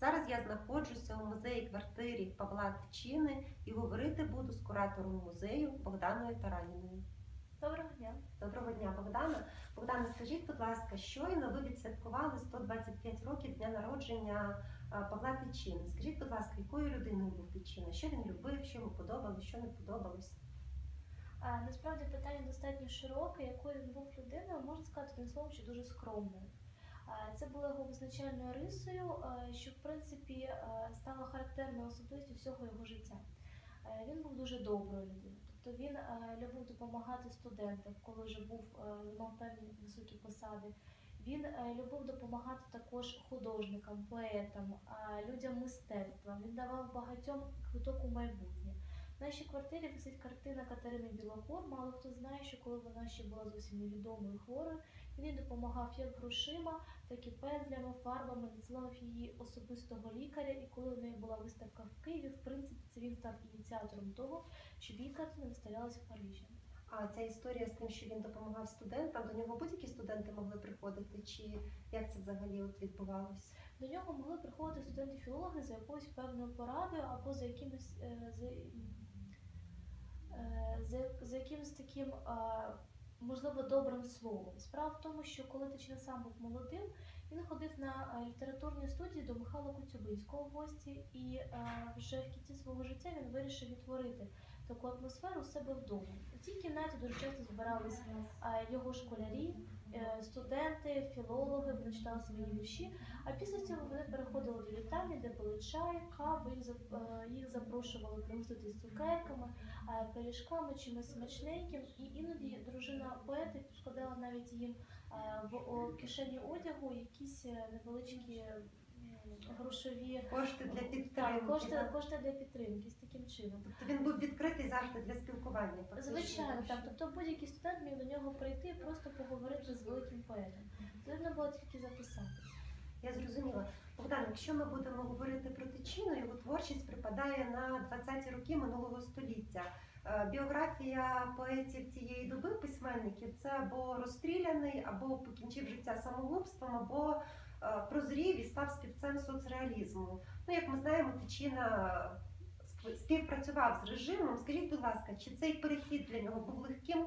Зараз я знаходжуся у музеї квартирі Павла Тичини і говорити буду з куратором музею Богданою Тараніною. Доброго дня. Доброго дня, Богдана. Богдана, скажіть, будь ласка, щойно ви відсвяткували 125 років дня народження Павла Тичини. Скажіть, будь ласка, якою людиною був Тичина? Що він любив, що йому подобалось, що не подобалось? А, насправді питання достатньо широке, якою він був людиною, можна сказати одним словом, що дуже скромною. Це було його визначальною рисою, що в принципі стало характерною особистістю всього його життя. Він був дуже доброю людиною. Тобто він любив допомагати студентам, коли вже був мав певні високі посади. Він любив допомагати також художникам, поетам, людям мистецтва. Він давав багатьом квиток у майбутнє. В нашій квартирі висить картина Катерини Білокор. Мало хто знає, що коли вона ще була зовсім невідомою хворою, він допомагав як грошима, так і пензлями, фарбами, надсилав її особистого лікаря. І коли у неї була виставка в Києві, в принципі, це він став ініціатором того, щоб її картина виставлялася в Парижі. А ця історія з тим, що він допомагав студентам, до нього будь-які студенти могли приходити, чи як це взагалі от відбувалось? До нього могли приходити студенти-філологи за якоюсь певною порадою або за якимось е, за, е, за, за якимось таким, е, можливо, добрим словом. Справа в тому, що коли Тичина сам був молодим, він ходив на е, літературні студії до Михайла Коцюбинського в гості, і е, вже в кінці свого життя він вирішив відтворити таку атмосферу у себе вдома. У цій кімнаті дуже часто збирались е, його школярі, студенти, філологи, вони читали свої вірші. А після цього вони переходили до вітальні, де пили чай, каву, їх, е, запрошували пригостити з цукерками, е, пиріжками, чимось смачненьким. І іноді дружина поети складала навіть їм е, в кишені одягу якісь е, невеличкі грошові Кошти для підтримки. так, кошти, так? кошти для підтримки з таким чином. Тобто він був відкритий завжди для спілкування. Звичайно, так. Тобто будь-який студент міг до нього прийти і просто поговорити з великим поетом. Потрібно було тільки записатися. Я зрозуміла. Богдан, якщо ми будемо говорити про Тичину, його творчість припадає на 20-ті роки минулого століття. Е, Біографія поетів цієї доби, письменників, це або розстріляний, або покінчив життя самогубством, або прозрів і став співцем соцреалізму. Ну, як ми знаємо, Тичина сп- співпрацював з режимом. Скажіть, будь ласка, чи цей перехід для нього був легким?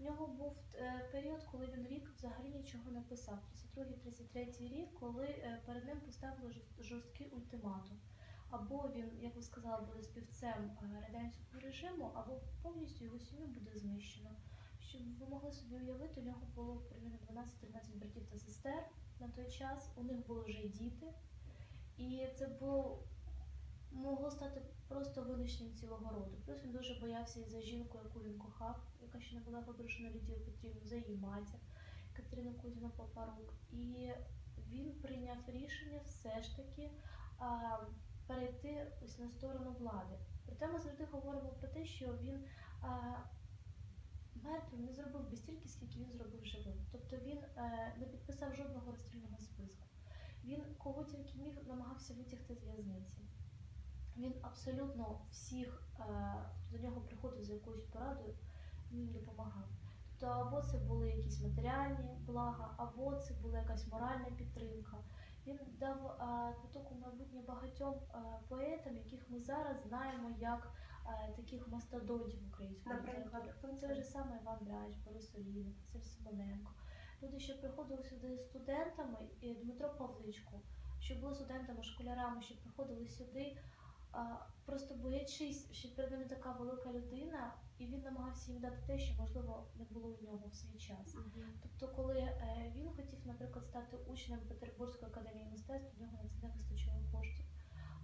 У нього був е, період, коли він рік взагалі нічого не писав. 32-33 рік, коли е, перед ним поставили жорст- жорсткий ультиматум. Або він, як ви сказали, буде співцем е, радянського режиму, або повністю його сім'ю буде знищено. Щоб ви могли собі уявити, у нього було примерно 12-13 братів та сестер на той час. У них були вже діти, і це було могло стати просто винищенням цілого роду. Плюс він дуже боявся і за жінку, яку він кохав, яка ще не була дружиною Лідію Петрівну, за її матір Катерину Кузіну Попарук. І він прийняв рішення все ж таки а, перейти ось на сторону влади. Проте ми завжди говоримо про те, що він а, мертвим не зробив би стільки, скільки він зробив живим. Тобто він е, не підписав жодного розстрільного списку. Він кого тільки міг намагався витягти з в'язниці. Він абсолютно всіх, е, до нього приходив за якоюсь порадою, він допомагав. Тобто або це були якісь матеріальні блага, або це була якась моральна підтримка. Він дав е, квиток у майбутнє багатьом е, поетам, яких ми зараз знаємо як таких мастодонтів української Наприклад, Це вже саме Іван Драч, Борис Олійник, Василь Симоненко. Люди, що приходили сюди студентами, і Дмитро Павличко, що були студентами, школярами, що приходили сюди, просто боячись, що перед ними така велика людина, і він намагався їм дати те, що можливо не було у нього в свій час. Тобто, коли е, він хотів, наприклад, стати учнем Петербурзької академії мистецтв, у нього на це не вистачило коштів.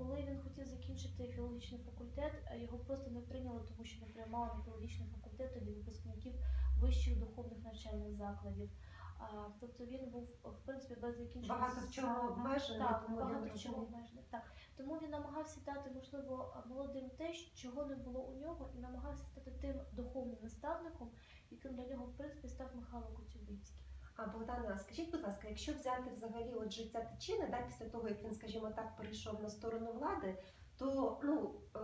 Коли він хотів закінчити філологічний факультет, е, його просто не прийняли, тому що не приймали на філологічний факультет тоді випускників вищих духовних навчальних закладів. А, тобто він був в принципі без закінчення Багато в чому обмежений, так, тому багато в чому обмежений. Так тому він намагався дати, можливо, молодим те, чого не було у нього, і намагався стати тим духовним наставником, яким для нього в принципі став Михайло Коцюбинський. А Богдана, скажіть, будь ласка, якщо взяти взагалі от життя Тичини, да, після того, як він, скажімо так, перейшов на сторону влади, то ну, е,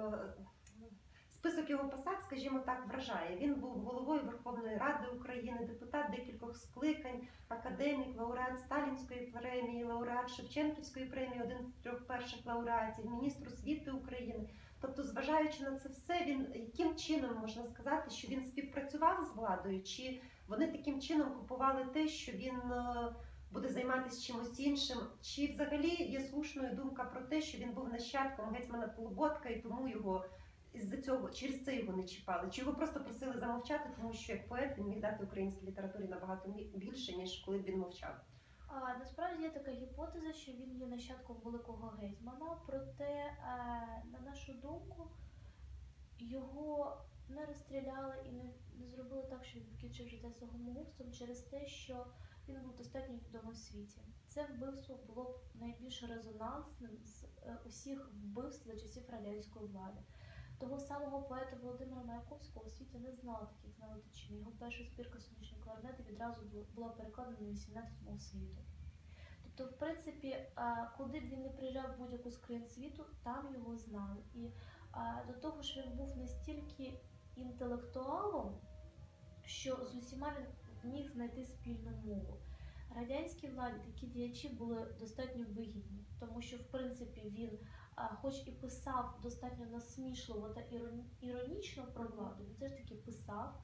список його посад, скажімо так, вражає. Він був головою Верховної Ради України, депутат декількох скликань, академік, лауреат Сталінської премії, лауреат Шевченківської премії, один з трьох перших лауреатів, міністр освіти України. Тобто, зважаючи на це все, він яким чином можна сказати, що він співпрацював з владою, чи вони таким чином купували те, що він е, буде займатися чимось іншим, чи взагалі є слушною думка про те, що він був нащадком гетьмана Полуботка, і тому його з цього через це його не чіпали? Чи його просто просили замовчати, тому що як поет він міг дати українській літературі набагато більше, ніж коли б він мовчав? А, насправді є така гіпотеза, що він є нащадком великого гетьмана, проте, е, на нашу думку, його не розстріляли і не, не зробили так, що він покінчив життя самогубством через те, що він був достатньо відомий в світі. Це вбивство було б найбільш резонансним з е, усіх вбивств за часів радянської влади. Того самого поета Володимира Маяковського у світі не знали таких налетичин. Його перша збірка сонячної кларнети відразу була перекладена на 18 мов світу. Тобто, в принципі, куди б він не приїжджав будь-яку з країн світу, там його знали. І до того ж він був настільки інтелектуалом, що з усіма він міг знайти спільну мову. Радянській владі такі діячі були достатньо вигідні, тому що в принципі він, хоч і писав достатньо насмішливо та іронічно про владу, він все ж таки писав.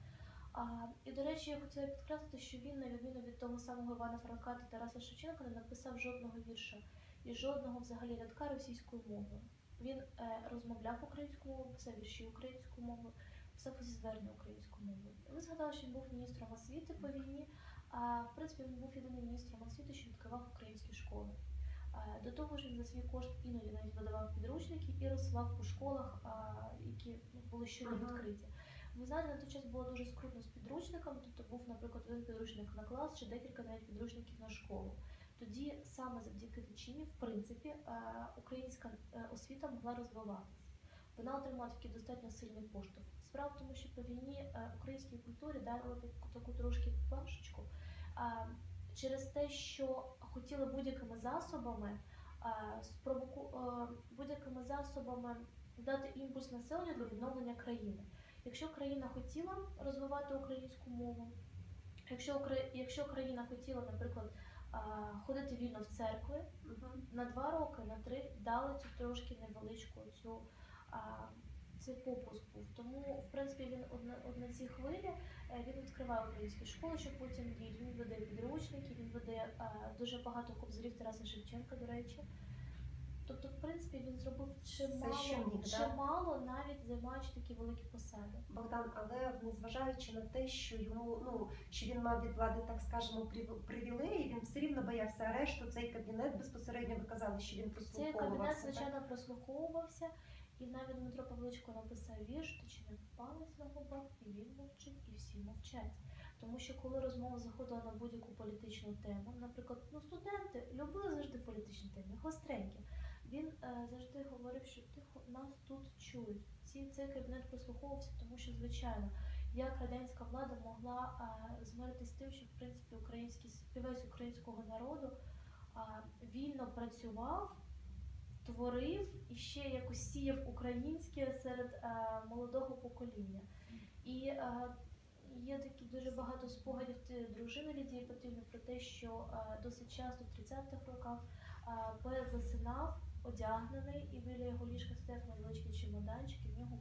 І до речі, я хотіла підкреслити, що він, на відміну від того самого Івана Франка та Тараса Шевченка, не написав жодного вірша і жодного взагалі рядка російською мовою. Він е, розмовляв українською мовою, писав вірші українською мовою, усі звернення українською мовою. Ви згадали, що він був міністром освіти по війні. А в принципі він був єдиним міністром освіти, що відкривав українські школи. До того ж, він за свій кошт іноді навіть видавав підручники і розсилав по школах, які ну, були щойно відкриті. Ви знаєте, на той час було дуже скрутно з підручниками, тобто був, наприклад, один підручник на клас чи декілька навіть підручників на школу. Тоді саме завдяки Тичині, в принципі, українська е, освіта могла розвиватися. Вона отримала такий достатньо сильний поштовх. Справа в тому, що по війні е, українській культурі дали таку, таку трошки плашечку а, через те, що хотіли будь-якими засобами спровоку будь-якими засобами дати імпульс населенню для відновлення країни. Якщо країна хотіла розвивати українську мову, якщо, якщо країна хотіла, наприклад, ходити вільно в церкви, на два роки, на три дали цю трошки невеличку цю. А, цей попуск був. Тому, в принципі, він от на, цій хвилі е, він відкриває українські школи, що потім діють. Він веде підручники, він веде дуже багато кобзарів Тараса Шевченка, до речі. Тобто, в принципі, він зробив чимало, чимало навіть займаючи такі великі посади. Богдан, але незважаючи на те, що йому ну що він мав від влади, так скажемо, прив- привілеї, він все рівно боявся арешту. Цей кабінет безпосередньо ви казали, що він Цей кабінет, звичайно, прослуховувався, і навіть Дмитро Павличко написав вірш, то чи не палець на губах, і він мовчить, і всі мовчать. Тому що коли розмова заходила на будь-яку політичну тему, наприклад, ну студенти любили завжди політичні теми, гостренькі. Він е, завжди говорив, що тихо нас тут чують. Ці цей кабінет прослуховувався, тому що звичайно, як радянська влада могла е, змиритись з тим, що в принципі український співець українського народу е, вільно працював, творив і ще якось сіяв українське серед е, молодого покоління. І е, є такі дуже багато спогадів дружини Лідії Петрівни про те, що е, досить часто в 30-х роках поет засинав, одягнений, і біля його ліжка стояв невеличкий чемоданчик, і в нього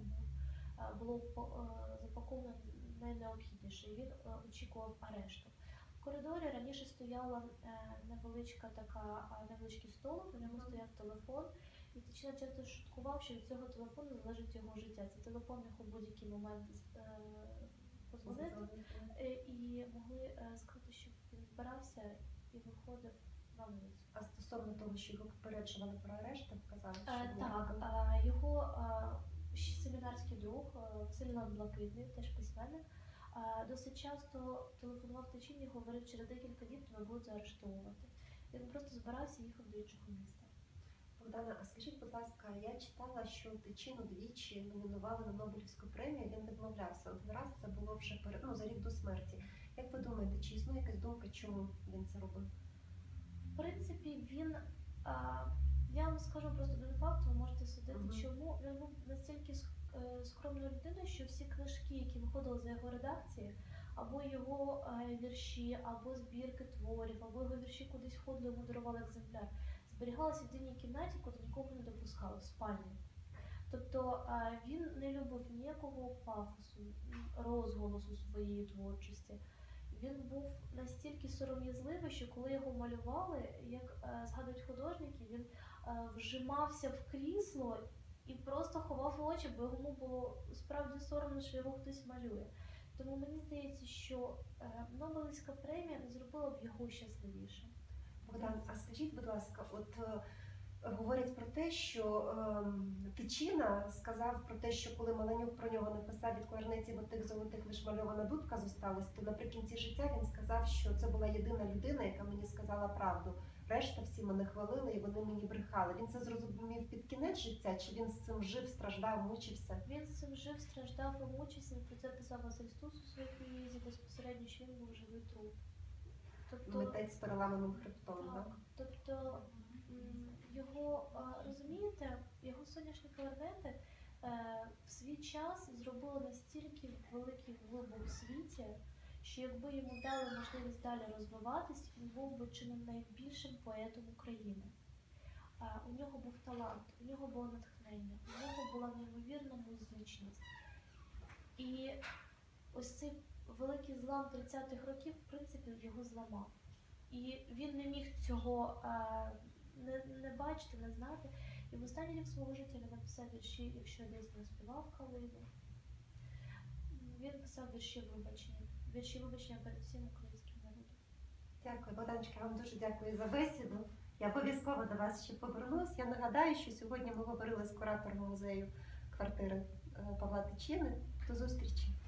було запаковано найнеобхідніше, і він очікував арешту. В коридорі раніше стояла е, невеличка така, невеличкий столик, на ньому стояв телефон. І Тичина часто шуткував, що від цього телефону залежить його життя. Це телефон міг у будь-який момент е, позвонити е, і могли сказати, що він збирався і виходив на вулицю. А стосовно того, що його попереджували про арешт, ви казали, що так, його ще семінарський друг Василь Блакитний, теж письменник, досить часто телефонував Тичині і говорив, через декілька діб тебе будуть заарештовувати. Він просто збирався і їхав до іншого міста. Богдана, а скажіть, будь ласка, я читала, що Тичину двічі номінували на Нобелівську премію, він відмовлявся. Один раз це було вже перед ну, за рік до смерті. Як ви думаєте, чи існує якась думка, чому він це робив? В принципі, він. А, я вам скажу просто один факт, ви можете судити, Мгм. чому він був настільки скромною людиною, що всі книжки, які виходили за його редакції, або його е, вірші, або збірки творів, або його вірші кудись входили, йому дарували екземпляр, зберігалися в дивній кімнаті, куди нікого не допускали в спальні. Тобто е, він не любив ніякого пафосу, розголосу своєї творчості. Він був настільки сором'язливий, що коли його малювали, як е, згадують художники, він е, вжимався в крісло і просто ховав очі, бо йому було справді соромно, що його хтось малює. Тому мені здається, що е, Нобелівська премія зробила б його щасливішим. Богдан, а скажіть, будь ласка, от е, говорять про те, що ем, Тичина сказав про те, що коли Маленюк про нього написав від кларнеті бо тих золотих лиш мальована дудка зосталась, то наприкінці життя він сказав, що це була єдина людина, яка мені сказала правду. Решта всі мене хвалили і вони мені брехали. Він це зрозумів під кінець життя, чи він з цим жив, страждав, мучився? Він з цим жив, страждав і мучився. Про це писав Стус у своїй книзі безпосередньо, що він був живий труп. Тобто, Митець з переламаним хребтом, так? так, тобто його розумієте, його сонячні кларнети е, в свій час зробили настільки великий вибух в світі, що якби йому дали можливість далі розвиватись, він був би чи найбільшим поетом України. У нього був талант, у нього було натхнення, у нього була неймовірна музичність. І ось цей великий злам 30-х років, в принципі, його зламав. І він не міг цього не, не бачити, не знати. І в останній рік свого життя він написав вірші, якщо десь не співав калину. Він писав вірші вибачення, вірші вибачення перед всім українським народом. Дякую, Богданчика, я вам дуже дякую за бесіду. Я обов'язково до вас ще повернусь. Я нагадаю, що сьогодні ми говорили з куратором музею квартири е, Павла Тичини. До зустрічі.